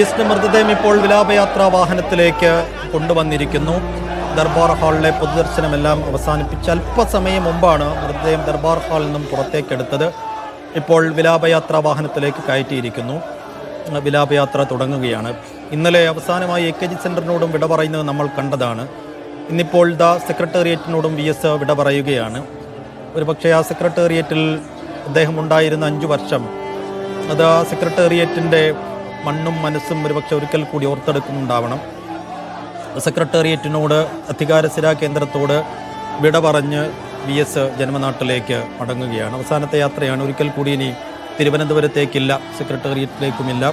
എസിന്റെ മൃതദേഹം ഇപ്പോൾ വിലാപയാത്രാ വാഹനത്തിലേക്ക് കൊണ്ടുവന്നിരിക്കുന്നു. ദർബാർ ഹാളിലെ പൊതുദർശനമെല്ലാം അവസാനിപ്പിച്ച് അല്പസമയം മുമ്പാണ് മൃതദേഹം ദർബാർ ഹാളിൽ നിന്നും പുറത്തേക്കെടുത്തത്. ഇപ്പോൾ വിലാപയാത്രാ വാഹനത്തിലേക്ക് കയറ്റിയിരിക്കുന്നു. വിലാപയാത്ര തുടങ്ങുകയാണ്. ഇന്നലെ അവസാനമായി എ കെ ജി സെന്ററിനോടും വിട പറയുന്നത് നമ്മൾ കണ്ടതാണ്. ഇന്നിപ്പോൾ ദ സെക്രട്ടേറിയറ്റിനോടും വി എസ് വിട പറയുകയാണ്. ഒരുപക്ഷെ ആ സെക്രട്ടേറിയറ്റിൽ അദ്ദേഹം ഉണ്ടായിരുന്ന അഞ്ചു വർഷം. അത് സെക്രട്ടേറിയറ്റിന്റെ മണ്ണും മനസ്സും ഒരുപക്ഷെ ഒരിക്കൽ കൂടി ഓർത്തെടുക്കുന്നുണ്ടാവണം. സെക്രട്ടേറിയറ്റിനോട് അധികാരസ്ഥിരാ കേന്ദ്രത്തോട് വിട പറഞ്ഞ് വി എസ് ജന്മനാട്ടിലേക്ക് മടങ്ങുകയാണ്. അവസാനത്തെ യാത്രയാണ്. ഒരിക്കൽ കൂടി ഇനി തിരുവനന്തപുരത്തേക്കില്ല സെക്രട്ടേറിയറ്റിലേക്കുമില്ല.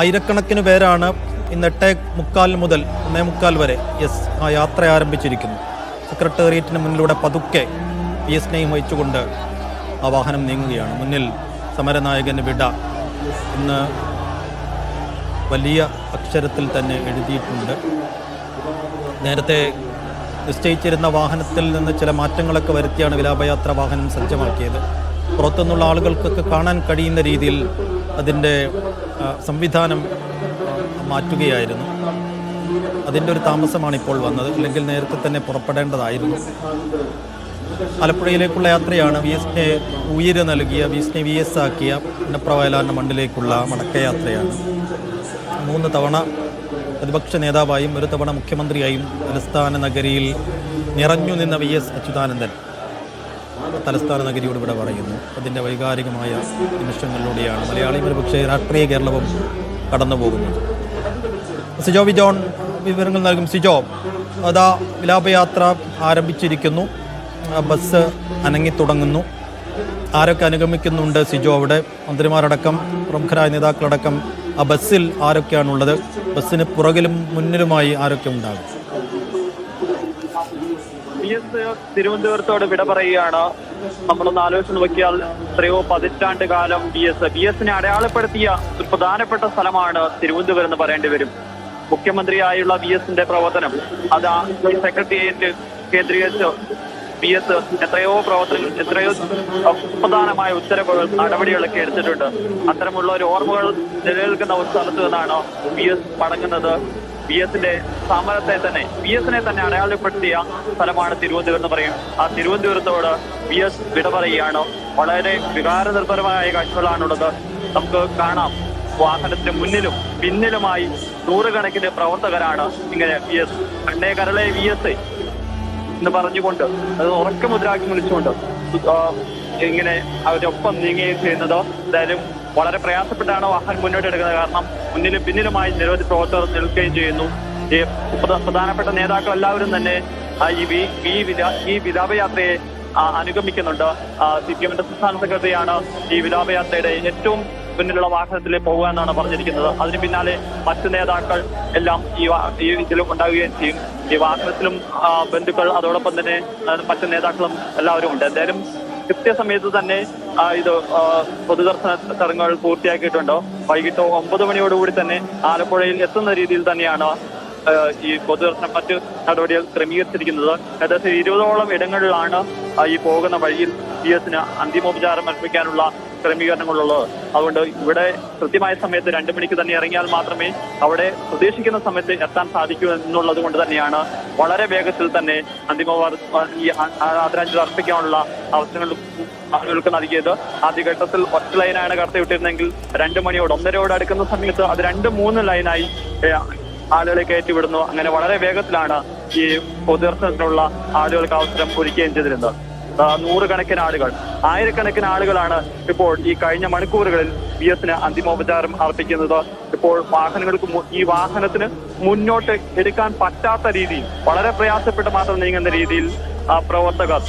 ആയിരക്കണക്കിന് പേരാണ് ഇന്ന് എട്ടേ മുക്കാൽ മുതൽ ഒന്നേ മുക്കാൽ വരെ എസ് ആ യാത്ര ആരംഭിച്ചിരിക്കുന്നു. സെക്രട്ടേറിയറ്റിന് മുന്നിലൂടെ പതുക്കെ പി എസ് നെയും വഹിച്ചുകൊണ്ട് ആ വാഹനം നീങ്ങുകയാണ്. മുന്നിൽ സമരനായകന് വിട ഇന്ന് വലിയ അക്ഷരത്തിൽ തന്നെ എഴുതിയിട്ടുണ്ട്. നേരത്തെ നിശ്ചയിച്ചിരുന്ന വാഹനത്തിൽ നിന്ന് ചില മാറ്റങ്ങളൊക്കെ വരുത്തിയാണ് വിലാപയാത്ര വാഹനം സജ്ജമാക്കിയത്. പുറത്തുനിന്നുള്ള ആളുകൾക്കൊക്കെ കാണാൻ കഴിയുന്ന രീതിയിൽ അതിന്റെ സംവിധാനം മാറ്റുകയായിരുന്നു. അതിന്റെ ഒരു താമസമാണ് ഇപ്പോൾ വന്നത്. അല്ലെങ്കിൽ നേരത്തെ തന്നെ പുറപ്പെടേണ്ടതായിരുന്നു. ആലപ്പുഴയിലേക്കുള്ള യാത്രയാണ് വി എസിനെ ഉയര് നൽകിയ വി എസിനെ വി എസ് ആക്കിയ പുന്നപ്രവയലാറിന്റെ മണ്ണിലേക്കുള്ള മടക്കയാത്രയാണ് മൂന്ന് തവണ പ്രതിപക്ഷ നേതാവായും ഒരു തവണ മുഖ്യമന്ത്രിയായും തലസ്ഥാന നഗരിയിൽ നിറഞ്ഞു നിന്ന വി എസ് അച്യുതാനന്ദൻ തലസ്ഥാന നഗരിയോട് ഇവിടെ പറയുന്നു. അതിന്റെ വൈകാരികമായ നിമിഷങ്ങളിലൂടെയാണ് മലയാളി ഒരുപക്ഷെ രാഷ്ട്രീയ കേരളവും കടന്നു പോകുന്നത് സിജോ വിജോൺ വിവരങ്ങൾ നൽകും സിജോ. അതാ വിലാപയാത്ര ആരംഭിച്ചിരിക്കുന്നു. ബസ് അനങ്ങിത്തുടങ്ങുന്നു ആരൊക്കെ അനുഗമിക്കുന്നുണ്ട് സിജോ അവിടെ? മന്ത്രിമാരടക്കം പ്രമുഖരായ നേതാക്കളടക്കം ആ ബസ്സിൽ ആരൊക്കെയാണുള്ളത്? ബസ്സിന് പുറകിലും മുന്നിലുമായി ആരൊക്കെ ഉണ്ടാകും? തിരുവനന്തപുരത്തോട് വിട പറയുകയാണ്. നമ്മളൊന്ന് ആലോചിച്ച് നോക്കിയാൽ എത്രയോ പതിറ്റാണ്ട് കാലം ബി എസ് ബി എസിനെ അടയാളപ്പെടുത്തിയ ഒരു പ്രധാനപ്പെട്ട സ്ഥലമാണ് തിരുവനന്തപുരം എന്ന് പറയേണ്ടി വരും. മുഖ്യമന്ത്രിയായുള്ള ബി എസിന്റെ പ്രവർത്തനം അത് സെക്രട്ടേറിയറ്റ് കേന്ദ്രീകരിച്ച് ബി എസ് എത്രയോ പ്രവർത്തനങ്ങൾ എത്രയോ സുപ്രധാനമായ ഉത്തരവുകൾ നടപടികളൊക്കെ എടുത്തിട്ടുണ്ട്. അത്തരമുള്ള ഒരു ഓർമ്മകൾ നിലനിൽക്കുന്ന ഒരു സ്ഥലത്ത് നിന്നാണ് ബി എസ് മടങ്ങുന്നത്. ബി എസിന്റെ സമരത്തെ തന്നെ ബി എസിനെ തന്നെ അടയാളപ്പെടുത്തിയ സ്ഥലമാണ് തിരുവനന്തപുരം എന്ന് പറയും. ആ തിരുവനന്തപുരത്തോട് ബി എസ് വിട പറയുകയാണ്. വളരെ വികാരനിർഭരമായ കാഴ്ചകളാണുള്ളത്. നമുക്ക് കാണാം. വാഹനത്തിന് മുന്നിലും പിന്നിലുമായി നൂറുകണക്കിന് പ്രവർത്തകരാണ് ഇങ്ങനെ വി എസ് കണ്ണേ കരളെ വി എസ് എന്ന് പറഞ്ഞുകൊണ്ട് അത് ഉറക്കമുദ്രാക്കി വിളിച്ചുകൊണ്ട് ഇങ്ങനെ അവരൊപ്പം നീങ്ങുകയും ചെയ്യുന്നത് എന്തായാലും വളരെ പ്രയാസപ്പെട്ടാണ് വാഹനം മുന്നോട്ട് എടുക്കുന്നത്. കാരണം മുന്നിലും പിന്നിലുമായി നിരവധി പ്രവർത്തകർ നിൽക്കുകയും ചെയ്യുന്നു. ഈ പ്രധ- പ്രധാനപ്പെട്ട നേതാക്കൾ എല്ലാവരും തന്നെ ഈ ഈ വിലാപയാത്രയെ അനുഗമിക്കുന്നുണ്ട്. സി പി എമ്മിന്റെ സംസ്ഥാന സെക്രട്ടറിയാണ് ഈ വിലാപയാത്രയുടെ ഏറ്റവും മുന്നിലുള്ള വാഹനത്തിൽ പോകുക എന്നാണ് പറഞ്ഞിരിക്കുന്നത്. അതിന് പിന്നാലെ മറ്റ് നേതാക്കൾ എല്ലാം ഈ ഈ ഇതിലും ഉണ്ടാവുകയും ചെയ്യും. ഈ വാഹനത്തിലും ബന്ധുക്കൾ അതോടൊപ്പം തന്നെ മറ്റ് നേതാക്കളും എല്ലാവരും ഉണ്ട്. എന്തായാലും കൃത്യസമയത്ത് തന്നെ ഇത് പൊതുദർശന ചടങ്ങുകൾ പൂർത്തിയാക്കിയിട്ടുണ്ട്? വൈകിട്ട് ഒമ്പത് മണിയോടുകൂടി തന്നെ ആലപ്പുഴയിൽ എത്തുന്ന രീതിയിൽ തന്നെയാണ് ഈ പൊതുദർശനം മറ്റ് നടപടികൾ ക്രമീകരിച്ചിരിക്കുന്നത്. ഏകദേശം ഇരുപതോളം ഇടങ്ങളിലാണ് ഈ പോകുന്ന വഴിയിൽ പി എസിന് അന്തിമോപചാരം അർപ്പിക്കാനുള്ള ക്രമീകരണങ്ങളുള്ളത് അതുകൊണ്ട് ഇവിടെ കൃത്യമായ സമയത്ത് രണ്ടു മണിക്ക് തന്നെ ഇറങ്ങിയാൽ മാത്രമേ അവിടെ പ്രതീക്ഷിക്കുന്ന സമയത്ത് എത്താൻ സാധിക്കൂ എന്നുള്ളത് കൊണ്ട് തന്നെയാണ് വളരെ വേഗത്തിൽ തന്നെ അന്തിമ ഈ ആദരാഞ്ജലി അർപ്പിക്കാനുള്ള അവസരങ്ങൾ ആളുകൾക്ക് നൽകിയത്. ആദ്യഘട്ടത്തിൽ ഒറ്റ ലൈനാണ് കടത്തിവിട്ടിരുന്നെങ്കിൽ രണ്ട് മണിയോട് ഒന്നരയോട് അടുക്കുന്ന സമയത്ത് അത് രണ്ട് മൂന്ന് ലൈനായി ആളുകളെ കയറ്റിവിടുന്നു അങ്ങനെ വളരെ വേഗത്തിലാണ് ഈ പൊതുദർശനത്തിനുള്ള ആളുകൾക്ക് അവസരം ഒരുക്കുകയും ചെയ്തിരുന്നത്. നൂറുകണക്കിന് ആളുകൾ ആയിരക്കണക്കിന് ആളുകളാണ് ഇപ്പോൾ ഈ കഴിഞ്ഞ മണിക്കൂറുകളിൽ ബി എസിന് അന്തിമോപചാരം അർപ്പിക്കുന്നത്. ഇപ്പോൾ വാഹനങ്ങൾക്ക് ഈ വാഹനത്തിന് മുന്നോട്ട് എടുക്കാൻ പറ്റാത്ത രീതിയിൽ വളരെ പ്രയാസപ്പെട്ട് മാത്രം നീങ്ങുന്ന രീതിയിൽ ആ, പ്രവർത്തകർ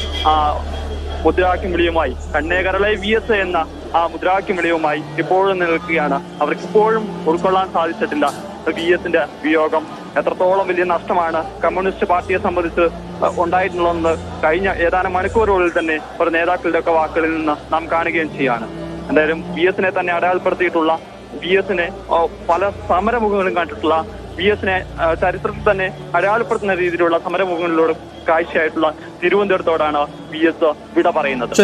മുദ്രാവാക്യം വിളിയുമായി കണ്ണേകരളെ വി എസ് എന്ന ആ മുദ്രാവാക്യം വിളിയുമായി ഇപ്പോഴും നിൽക്കുകയാണ്. അവർക്ക് ഇപ്പോഴും ഉൾക്കൊള്ളാൻ സാധിച്ചിട്ടില്ല വി എസിന്റെ വിയോഗം. എത്രത്തോളം വലിയ നഷ്ടമാണ് കമ്മ്യൂണിസ്റ്റ് പാർട്ടിയെ സംബന്ധിച്ച് ഉണ്ടായിട്ടുള്ളതെന്ന് കഴിഞ്ഞ ഏതാനും മണിക്കൂറുകളിൽ തന്നെ ഒരു നേതാക്കളുടെ ഒക്കെ വാക്കുകളിൽ നിന്ന് നാം കാണുകയും ചെയ്യാണ്. എന്തായാലും വി എസിനെ തന്നെ അടയാളപ്പെടുത്തിയിട്ടുള്ള വി എസിനെ പല സമരമുഖങ്ങളും കണ്ടിട്ടുള്ള വി എസിനെ ചരിത്രത്തിൽ തന്നെ അടയാളപ്പെടുത്തുന്ന രീതിയിലുള്ള സമരമുഖങ്ങളിലൂടെ കാഴ്ചയായിട്ടുള്ള തിരുവനന്തപുരത്തോടാണ് വി എസ് വിട പറയുന്നത്.